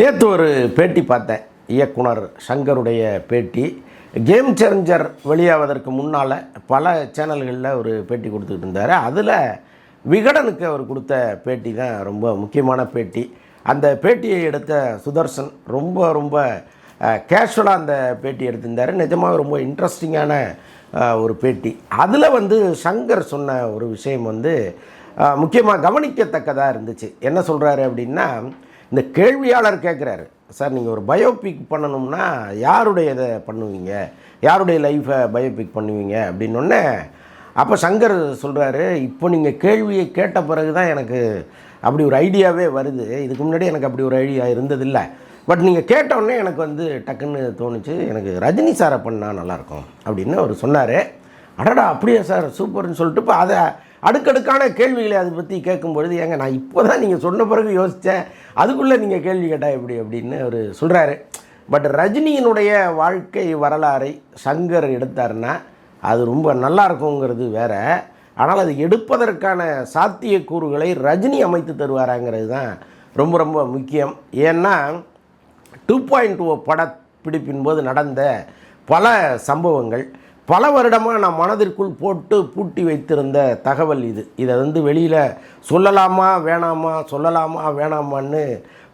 நேற்று ஒரு பேட்டி பார்த்தேன் இயக்குனர் சங்கருடைய பேட்டி. கேம் சேஞ்சர் வெளியாவதற்கு முன்னால் பல சேனல்களில் ஒரு பேட்டி கொடுத்துக்கிட்டு இருந்தார். அதில் விகடனுக்கு அவர் கொடுத்த பேட்டி தான் ரொம்ப முக்கியமான பேட்டி. அந்த பேட்டியை எடுத்த சுதர்சன் ரொம்ப ரொம்ப கேஷுவலாக அந்த பேட்டி எடுத்திருந்தார். நிஜமாக ரொம்ப இன்ட்ரெஸ்டிங்கான ஒரு பேட்டி. அதில் வந்து சங்கர் சொன்ன ஒரு விஷயம் வந்து முக்கியமாக கவனிக்கத்தக்கதாக இருந்துச்சு. என்ன சொல்கிறாரு அப்படின்னா இந்த கேள்வியாளர் கேட்குறாரு சார் நீங்கள் ஒரு பயோபிக் பண்ணணும்னா யாருடைய இதை பண்ணுவீங்க? யாருடைய லைஃப்பை பயோபிக் பண்ணுவீங்க? அப்படின்னொன்னே அப்போ சங்கர் சொல்கிறாரு இப்போ நீங்கள் கேள்வியை கேட்ட பிறகு தான் எனக்கு அப்படி ஒரு ஐடியாவே வருது. இதுக்கு முன்னாடி எனக்கு அப்படி ஒரு ஐடியா இருந்ததில்லை. பட் நீங்கள் கேட்டோடனே எனக்கு வந்து டக்குன்னு தோணுச்சு எனக்கு ரஜினி சாரை பண்ணால் நல்லாயிருக்கும் அப்படின்னு அவர் சொன்னார். அடடா அப்படியா சார்? சூப்பர்னு சொல்லிட்டு இப்போ அதை அடுக்கடுக்கான கேள்விகளை அதை பற்றி கேட்கும்பொழுது ஏங்க நான் இப்போ தான் நீங்கள் சொன்ன பிறகு யோசித்தேன் அதுக்குள்ளே நீங்கள் கேள்வி கேட்டால் எப்படி அப்படின்னு அவர் சொல்கிறாரு பட் ரஜினியினுடைய வாழ்க்கை வரலாறை சங்கர் எடுத்தாருன்னா அது ரொம்ப நல்லா இருக்குங்கிறது வேற. ஆனால் அது எடுப்பதற்கான சாத்தியக்கூறுகளை ரஜினி அமைத்து தருவாராங்கிறது தான் ரொம்ப ரொம்ப முக்கியம். ஏன்னா டூ பாயிண்ட் ஓ படப்பிடிப்பின் போது நடந்த பல சம்பவங்கள் பல வருடமாக நான் மனதிற்குள் போட்டு பூட்டி வைத்திருந்த தகவல் இது. இதை வந்து வெளியில் சொல்லலாமா வேணாமா சொல்லலாமா வேணாமான்னு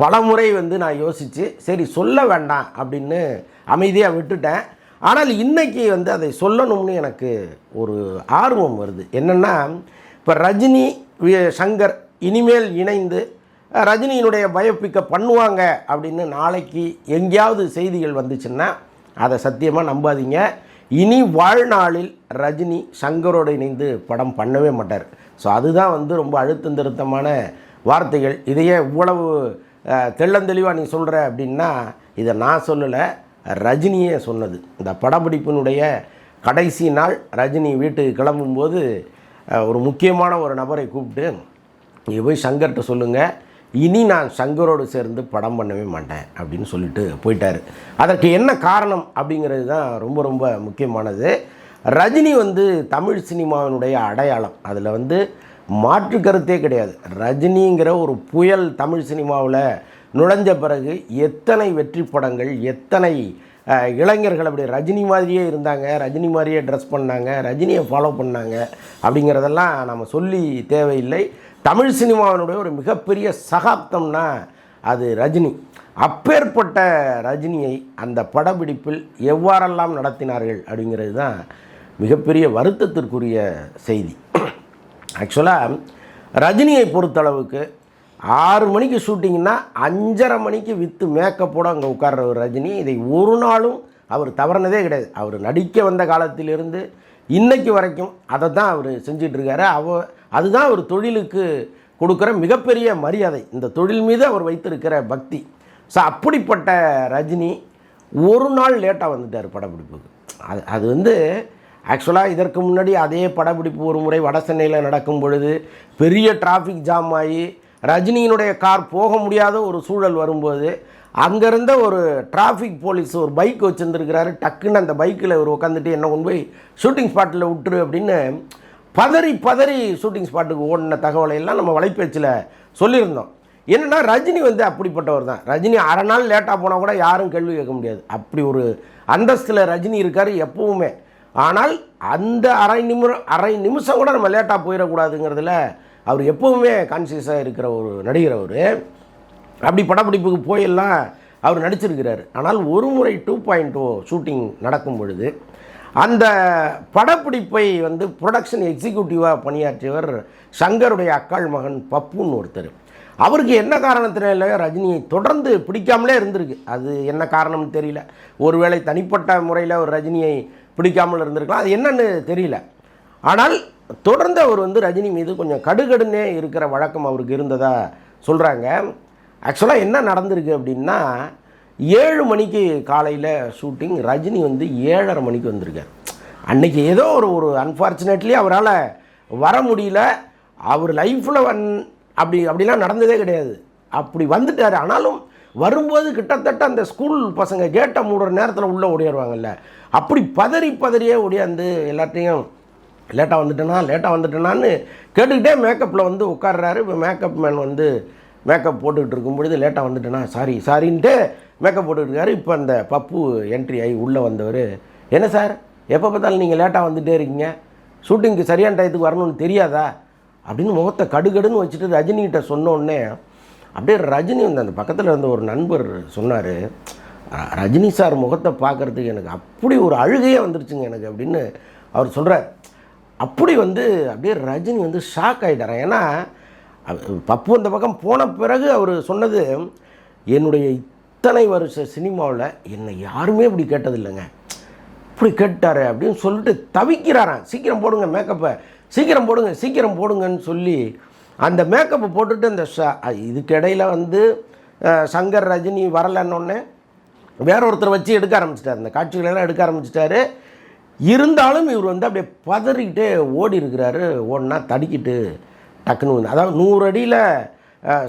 பல முறை வந்து நான் யோசித்து சரி சொல்ல வேண்டாம் அப்படின்னு அமைதியாக விட்டுட்டேன். ஆனால் இன்னைக்கு வந்து அதை சொல்லணும்னு எனக்கு ஒரு ஆர்வம் வருது. என்னென்னா இப்போ ரஜினி சங்கர் இனிமேல் இணைந்து ரஜினியினுடைய பயோபிக்கை பண்ணுவாங்க அப்படின்னு நாளைக்கு எங்கேயாவது செய்திகள் வந்துச்சுன்னா அதை சத்தியமாக நம்பாதீங்க. இனி வாழ்நாளில் ரஜினி சங்கரோடு இணைந்து படம் பண்ணவே மாட்டார். ஸோ அதுதான் வந்து ரொம்ப அழுத்தம் திருத்தமான வார்த்தைகள். இதையே இவ்வளவு தெள்ளந்தெளிவாக நீ சொல்கிற அப்படின்னா இதை நான் சொல்லலை ரஜினியே சொன்னது. இந்த படப்பிடிப்பினுடைய கடைசி நாள் ரஜினி வீட்டுக்கு கிளம்பும்போது ஒரு முக்கியமான ஒரு நபரை கூப்பிட்டு நீங்கள் போய் சங்கர்கிட்ட சொல்லுங்கள் இனி நான் சங்கரோடு சேர்ந்து படம் பண்ணவே மாட்டேன் அப்படின்னு சொல்லிட்டு போயிட்டார். அதற்கு என்ன காரணம் அப்படிங்கிறது தான் ரொம்ப ரொம்ப முக்கியமானது. ரஜினி வந்து தமிழ் சினிமாவினுடைய அடையாளம். அதில் வந்து மாற்று கருத்தே கிடையாது. ரஜினிங்கிற ஒரு புயல் தமிழ் சினிமாவில் நுழைஞ்ச பிறகு எத்தனை வெற்றி படங்கள் எத்தனை இளைஞர்கள் அப்படி ரஜினி மாதிரியே இருந்தாங்க ரஜினி மாதிரியே ட்ரெஸ் பண்ணாங்க ரஜினியை ஃபாலோ பண்ணாங்க அப்படிங்கிறதெல்லாம் நம்ம சொல்லி தேவையில்லை. தமிழ் சினிமாவினுடைய ஒரு மிகப்பெரிய சகாப்தம்னா அது ரஜினி. அப்பேற்பட்ட ரஜினியை அந்த படப்பிடிப்பில் எவ்வாறெல்லாம் நடத்தினார்கள் அப்படிங்கிறது தான் மிகப்பெரிய வருத்தத்திற்குரிய செய்தி. ஆக்சுவலாக ரஜினியை பொறுத்தளவுக்கு ஆறு மணிக்கு ஷூட்டிங்னா அஞ்சரை மணிக்கு வித்து மேக்கப்போட அங்கே உட்கார்ற ஒரு ரஜினி. இதை ஒரு நாளும் அவர் தவறினதே கிடையாது. அவர் நடிக்க வந்த காலத்திலிருந்து இன்றைக்கு வரைக்கும் அதை தான் அவர் செஞ்சிட்ருக்காரு. அவ அதுதான் அவர் தொழிலுக்கு கொடுக்குற மிகப்பெரிய மரியாதை. இந்த தொழில் மீது அவர் வைத்திருக்கிற பக்தி. ஸோ அப்படிப்பட்ட ரஜினி ஒரு நாள் லேட்டாக வந்துட்டார் படப்பிடிப்புக்கு. அது அது வந்து ஆக்சுவலாக இதற்கு முன்னாடி அதே படப்பிடிப்பு ஒரு முறை வட சென்னையில் நடக்கும் பொழுது பெரிய டிராஃபிக் ஜாம் ஆகி ரஜினியினுடைய கார் போக முடியாத ஒரு சூழல் வரும்போது அங்கேருந்த ஒரு டிராஃபிக் போலீஸ் ஒரு பைக் வச்சுருந்துருக்கிறாரு டக்குன்னு அந்த பைக்கில் இவர் உட்காந்துட்டு என்ன கொண்டு போய் ஷூட்டிங் ஸ்பாட்டில் விட்டுரு அப்படின்னு பதறி பதறி ஷூட்டிங் ஸ்பாட்டுக்கு ஓடின தகவலை எல்லாம் நம்ம வலைப்பேச்சில் சொல்லியிருந்தோம். என்னன்னா ரஜினி வந்து அப்படிப்பட்டவர் தான். ரஜினி அரை நாள் லேட்டாக போனால் கூட யாரும் கேள்வி கேட்க முடியாது. அப்படி ஒரு அந்தஸ்தில் ரஜினி இருக்கார் எப்பவுமே. ஆனால் அந்த அரை நிமிடம் அரை நிமிஷம் கூட நம்ம லேட்டாக போயிடக்கூடாதுங்கிறதுல அவர் எப்பவுமே கான்சியஸாக இருக்கிற ஒரு நடிகர் அவர். அப்படி படப்பிடிப்புக்கு போயெல்லாம் அவர் நடிச்சிருக்கிறார். ஆனால் ஒரு முறை டூ பாயிண்ட் ஓ ஷூட்டிங் நடக்கும் பொழுது அந்த படப்பிடிப்பை வந்து ப்ரொடக்ஷன் எக்ஸிக்யூட்டிவாக பணியாற்றியவர் சங்கருடைய அக்காள் மகன் பப்புன்னு ஒருத்தர். அவருக்கு என்ன காரணத்தினால ரஜினியை தொடர்ந்து பிடிக்காமலே இருந்திருக்கு. அது என்ன காரணம்னு தெரியல. ஒருவேளை தனிப்பட்ட முறையில் ஒரு ரஜினியை பிடிக்காமல் இருந்திருக்கலாம். அது என்னன்னு தெரியல. ஆனால் தொடர்ந்து அவர் வந்து ரஜினி மீது கொஞ்சம் கடுகடுன்னே இருக்கிற வழக்கம் அவருக்கு இருந்ததாக சொல்கிறாங்க ஆக்சுவலாக என்ன நடந்திருக்கு அப்படின்னா ஏழு மணிக்கு காலையில் ஷூட்டிங் ரஜினி வந்து ஏழரை மணிக்கு வந்திருக்கார். அன்னைக்கு ஏதோ ஒரு ஒரு அன்ஃபார்ச்சுனேட்லி அவரால் வர முடியல. அவர் லைஃப்பில் வந் அப்படி அப்படிலாம் நடந்ததே கிடையாது. அப்படி வந்துட்டார். ஆனாலும் வரும்போது கிட்டத்தட்ட அந்த ஸ்கூல் பசங்க கேட்டை மூடுற நேரத்தில் உள்ளே ஓடிடுவாங்கல்ல அப்படி பதறி பதறியே ஓடியாந்து எல்லாத்தையும் லேட்டாக வந்துட்டேனா லேட்டாக வந்துட்டேனான்னு கேட்டுக்கிட்டே மேக்கப்பில் வந்து உட்கார்றாரு. இப்போ மேக்கப் மேன் வந்து மேக்கப் போட்டுக்கிட்டு இருக்கும் பொழுது லேட்டாக வந்துட்டேனா சாரி சாரின்ட்டு மேக்கப் போட்டுக்கிட்டு இருக்காரு இப்போ அந்த பப்பு என்ட்ரி ஆகி உள்ளே வந்தவர். என்ன சார்? எப்போ பார்த்தாலும் நீங்கள் லேட்டாக வந்துகிட்டே இருக்கீங்க? ஷூட்டிங்க்கு சரியான டயத்துக்கு வரணும்னு தெரியாதா? அப்படின்னு முகத்தை கடுகடுன்னு வச்சுட்டு ரஜினிகிட்ட சொன்னோடனே அப்படியே ரஜினி வந்து அந்த பக்கத்தில் இருந்த ஒரு நண்பர் சொன்னார் ரஜினி சார் முகத்தை பார்க்கறதுக்கு எனக்கு அப்படி ஒரு அழுகையே வந்துருச்சுங்க எனக்கு அப்படின்னு அவர் சொல்கிறார் அப்படி வந்து அப்படியே ரஜினி வந்து ஷாக் ஆகிட்டார் ஏன்னா பப்பு அந்த பக்கம் போன பிறகு அவர் சொன்னது என்னுடைய இத்தனை வருஷ சினிமாவில் என்னை யாருமே இப்படி கேட்டதில்லைங்க. இப்படி கேட்டார் அப்படின்னு சொல்லிட்டு தவிக்கிறாராம் சீக்கிரம் போடுங்க மேக்கப்பை சீக்கிரம் போடுங்க சீக்கிரம் போடுங்கன்னு சொல்லி அந்த மேக்கப்பை போட்டுட்டு அந்த ஷ- இதுக்கு இடையில வந்து சங்கர் ரஜினி வரலன்னொன்னே வேற ஒருத்தரை வச்சு எடுக்க ஆரம்பிச்சிட்டார். அந்த காட்சிகளெல்லாம் எடுக்க ஆரம்பிச்சிட்டாரு. இருந்தாலும் இவர் வந்து அப்படியே பதறிக்கிட்டே ஓடி இருக்கிறாரு ஓடினா தடிக்கிட்டு டக்குன்னு வந்து அதாவது நூறு அடியில்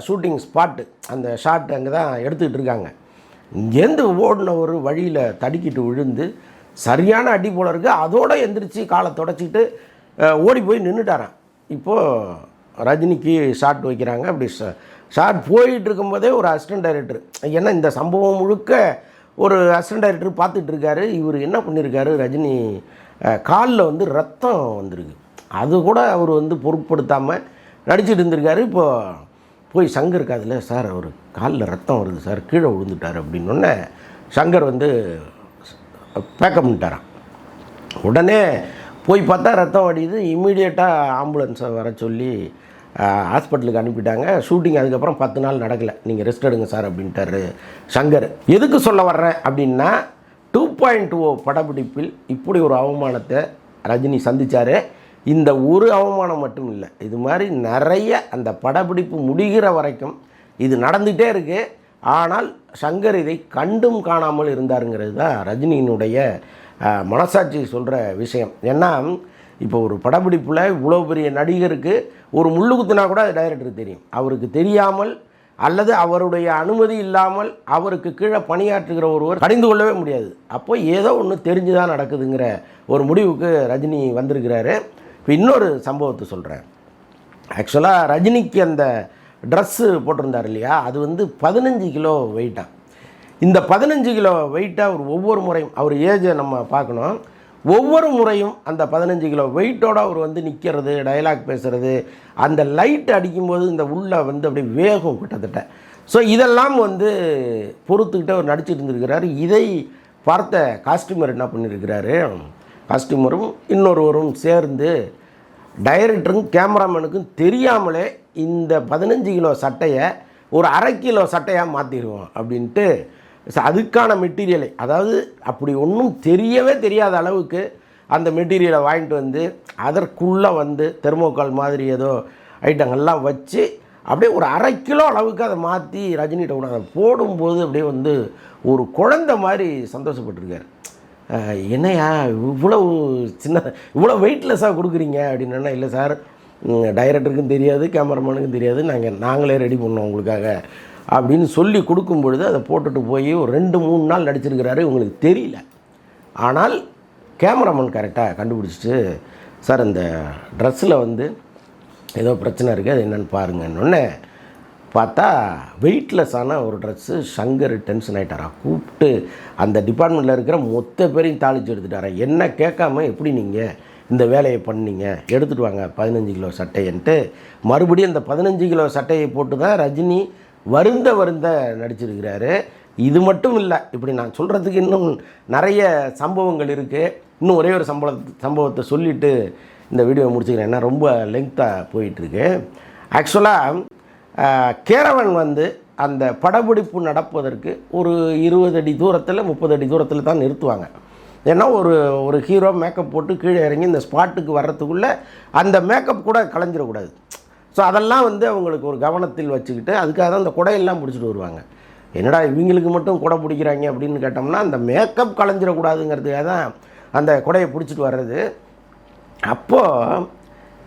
ஷூட்டிங் ஸ்பாட்டு அந்த ஷாட் அங்கே தான் எடுத்துக்கிட்டு இருக்காங்க. இங்கேருந்து ஓடின ஒரு வழியில் தடுக்கிட்டு விழுந்து சரியான அடி போல இருக்குது அதோடு எந்திரிச்சு காலை தொடச்சிக்கிட்டு ஓடி போய் நின்றுட்டாரான் இப்போது ரஜினிக்கு ஷாட் வைக்கிறாங்க. அப்படி ஷாட் போயிட்டு இருக்கும்போதே ஒரு அசிஸ்டன்ட் டைரக்டர் ஏன்னா இந்த சம்பவம் முழுக்க ஒரு அசிஸ்டன்ட் டைரக்டர் பார்த்துட்டு இருக்காரு. இவர் என்ன பண்ணியிருக்காரு ரஜினி காலில் வந்து ரத்தம் வந்திருக்கு. அது கூட அவர் வந்து பொருட்படுத்தாமல் நடிச்சிட்டு இருந்திருக்காரு. இப்போ போய் சங்கர் காதில் சார் அவர் காலில் ரத்தம் வருது சார் கீழே விழுந்துட்டார் அப்படின்னொன்னே சங்கர் வந்து பேக்கப் பண்ணிட்டாரான் உடனே போய் பார்த்தா ரத்தம் வடியுது இம்மீடியட்டாக ஆம்புலன்ஸை வர சொல்லி ஹாஸ்பிட்டலுக்கு அனுப்பிட்டாங்க. ஷூட்டிங் அதுக்கப்புறம் பத்து நாள் நடக்கலை. நீங்கள் ரெஸ்ட் எடுங்க சார் அப்படின்ட்டாரு சங்கர். எதுக்கு சொல்ல வர்றேன் அப்படின்னா டூ பாயிண்ட் ஓ படப்பிடிப்பில் இப்படி ஒரு அவமானத்தை ரஜினி சந்தித்தார் இந்த ஒரு அவமானம் மட்டும் இல்லை. இது மாதிரி நிறைய அந்த படப்பிடிப்பு முடிகிற வரைக்கும் இது நடந்துகிட்டே இருக்குது ஆனால் சங்கர் இதை கண்டும் காணாமல் இருந்தாருங்கிறது தான் ரஜினியினுடைய மனசாட்சி சொல்கிற விஷயம். ஏன்னா இப்போ ஒரு படப்பிடிப்பில் இவ்வளோ பெரிய நடிகருக்கு ஒரு முள்ளுக்குத்துனா கூட அது டைரக்டருக்கு தெரியும். அவருக்கு தெரியாமல் அல்லது அவருடைய அனுமதி இல்லாமல் அவருக்கு கீழே பணியாற்றுகிற ஒருவர் கடிந்து கொள்ளவே முடியாது. அப்போ ஏதோ ஒன்று தெரிஞ்சு தான் நடக்குதுங்கிற ஒரு முடிவுக்கு ரஜினி வந்திருக்கிறாரு. இப்போ இன்னொரு சம்பவத்தை சொல்கிறேன் ஆக்சுவலாக ரஜினிக்கு அந்த ட்ரெஸ்ஸு போட்டிருந்தார் இல்லையா? அது வந்து பதினஞ்சு கிலோ வெயிட்டாக இந்த பதினஞ்சு கிலோ வெயிட்டாக அவர் ஒவ்வொரு முறையும் அவர் ஏஜை நம்ம பார்க்கணும். ஒவ்வொரு முறையும் அந்த பதினஞ்சு கிலோ வெயிட்டோடு அவர் வந்து நிற்கிறது டயலாக் பேசுகிறது அந்த லைட் அடிக்கும்போது இந்த உள்ளே வந்து அப்படியே வேகம் கிட்டத்தட்ட. ஸோ இதெல்லாம் வந்து பொறுத்துக்கிட்டு அவர் நடிச்சிட்டு இருந்திருக்கிறாரு. இதை பார்த்த காஸ்டியூமர் என்ன பண்ணியிருக்கிறாரு? காஸ்டியூமரும் இன்னொருவரும் சேர்ந்து டைரக்டருக்கும் கேமராமேனுக்கும் தெரியாமலே இந்த பதினஞ்சு கிலோ சட்டையை ஒரு அரை கிலோ சட்டையாக மாற்றிடுவோம் அப்படின்ட்டு அதுக்கான மெட்டீரியலை அதாவது அப்படி ஒன்றும் தெரியவே தெரியாத அளவுக்கு அந்த மெட்டீரியலை வாங்கிட்டு வந்து அதற்குள்ளே வந்து தெர்மோகால் மாதிரி ஏதோ ஐட்டங்கள்லாம் வச்சு அப்படியே ஒரு அரை கிலோ அளவுக்கு அதை மாற்றி ரஜினிகிட்ட கூட அதை போடும்போது அப்படியே வந்து ஒரு குழந்த மாதிரி சந்தோஷப்பட்டிருக்காரு. என்னையா என்னய்யா இவ்வளவு சின்ன இவ்வளோ வெயிட்லெஸ்ஸாக கொடுக்குறீங்க அப்படின்னா இல்லை சார் டைரக்டருக்கும் தெரியாது கேமராமேனுக்கும் தெரியாது நாங்கள் நாங்களே ரெடி பண்ணோம் உங்களுக்காக அப்படின்னு சொல்லி கொடுக்கும் பொழுது அதை போட்டுட்டு போய் ஒரு ரெண்டு மூணு நாள் நடிச்சிருக்கிறாரு உங்களுக்கு தெரியல. ஆனால் கேமராமேன் கரெக்டாக கண்டுபிடிச்சிட்டு சார் இந்த ட்ரெஸ்ஸில் வந்து ஏதோ பிரச்சனை இருக்குது அது என்னென்னு பாருங்கன்னொன்னே பார்த்தா வெயிட்லெஸ்ஸான ஒரு ட்ரெஸ்ஸு சங்கர் டென்ஷன் ஆகிட்டாரா கூப்பிட்டு அந்த டிபார்ட்மெண்ட்டில் இருக்கிற மொத்த பேரையும் தாளித்து எடுத்துட்டாரா? என்ன கேட்காம எப்படி நீங்கள் இந்த வேலையை பண்ணீங்க? எடுத்துகிட்டு வாங்க பதினஞ்சு கிலோ சட்டைன்ட்டு மறுபடியும் அந்த பதினஞ்சு கிலோ சட்டையை போட்டு தான் ரஜினி வருந்த வருந்த நடிச்சிருக்கிறாரு. இது மட்டும் இல்லை இப்படி நான் சொல்கிறதுக்கு இன்னும் நிறைய சம்பவங்கள் இருக்குது இன்னும் ஒரே ஒரு சம்பள சம்பவத்தை சொல்லிவிட்டு இந்த வீடியோ முடிச்சுக்கிறேன். ஏன்னா ரொம்ப லெங்க்த்தாக போயிட்டுருக்கு ஆக்சுவலாக கேரவன் வந்து அந்த படப்பிடிப்பு நடப்பதற்கு ஒரு இருபது அடி தூரத்தில் முப்பது அடி தூரத்தில் தான் நிறுத்துவாங்க. ஏன்னா ஒரு ஒரு ஹீரோ மேக்கப் போட்டு கீழே இறங்கி இந்த ஸ்பாட்டுக்கு வர்றதுக்குள்ளே அந்த மேக்கப் கூட கலைஞ்சிடக்கூடாது. ஸோ அதெல்லாம் வந்து அவங்களுக்கு ஒரு கவனத்தில் வச்சுக்கிட்டு அதுக்காக தான் அந்த குடையெல்லாம் பிடிச்சிட்டு வருவாங்க. என்னடா இவங்களுக்கு மட்டும் குடை பிடிக்கிறாங்க அப்படின்னு கேட்டோம்னா அந்த மேக்கப் கலைஞ்சிடக்கூடாதுங்கிறதுக்காக தான் அந்த குடையை பிடிச்சிட்டு வர்றது. அப்போது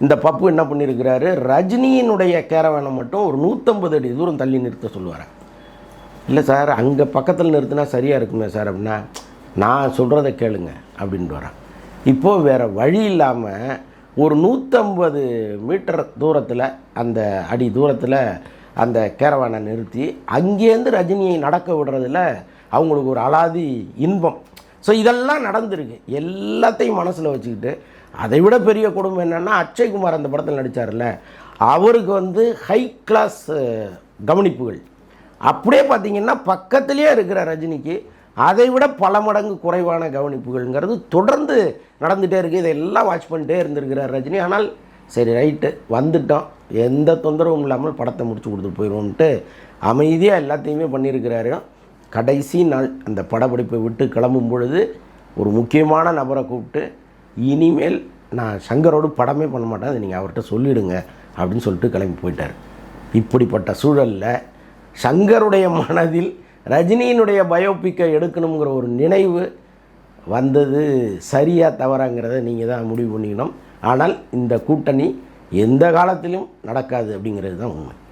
இந்த பப்பு என்ன பண்ணியிருக்கிறாரு ரஜினியினுடைய கேரவனை மட்டும் ஒரு நூற்றம்பது அடி தூரம் தள்ளி நிறுத்த சொல்லுவார். இல்லை சார் அங்கே பக்கத்தில் நிறுத்தினா சரியாக இருக்குமே சார் அப்படின்னா நான் சொல்கிறத கேளுங்க அப்படின்ட்டு வரேன் இப்போது வேறு வழி இல்லாமல் ஒரு நூற்றம்பது மீட்டர் தூரத்தில் அந்த அடி தூரத்தில் அந்த கேரவானை நிறுத்தி அங்கேருந்து ரஜினியை நடக்க விடுறதுல அவங்களுக்கு ஒரு அலாதி இன்பம். ஸோ இதெல்லாம் நடந்திருக்கு. எல்லாத்தையும் மனசில் வச்சுக்கிட்டு அதை விட பெரிய குடும்பம் என்னென்னா அக்ஷய்குமார் அந்த படத்தில் நடித்தார்ல அவருக்கு வந்து ஹை கிளாஸ் கவனிப்புகள். அப்படியே பார்த்தீங்கன்னா பக்கத்திலே இருக்கிற ரஜினிக்கு அதை விட பல மடங்கு குறைவான கவனிப்புகள்ங்கிறது தொடர்ந்து நடந்துகிட்டே இருக்குது இதெல்லாம் வாட்ச் பண்ணிட்டே இருந்திருக்கிறார் ரஜினி. ஆனால் சரி ரைட்டு வந்துட்டோம் எந்த தொந்தரவும் இல்லாமல் படத்தை முடிச்சு கொடுத்துட்டு போயிடுவோம்ட்டு அமைதியாக எல்லாத்தையுமே பண்ணியிருக்கிறாரு. கடைசி நாள் அந்த படப்பிடிப்பை விட்டு கிளம்பும் பொழுது ஒரு முக்கியமான நபரை கூப்பிட்டு இனிமேல் நான் சங்கரோடு படமே பண்ண மாட்டேன். அதை நீங்கள் அவர்கிட்ட சொல்லிடுங்க அப்படின்னு சொல்லிட்டு கிளம்பி போயிட்டார். இப்படிப்பட்ட சூழலில் சங்கருடைய மனதில் ரஜினியினுடைய பயோபிக்கை எடுக்கணுங்கிற ஒரு நினைவு வந்தது சரியாக தவறாங்கிறத நீங்கள் தான் முடிவு பண்ணிக்கணும். ஆனால் இந்த கூட்டணி எந்த காலத்திலும் நடக்காது அப்படிங்கிறது தான் உண்மை.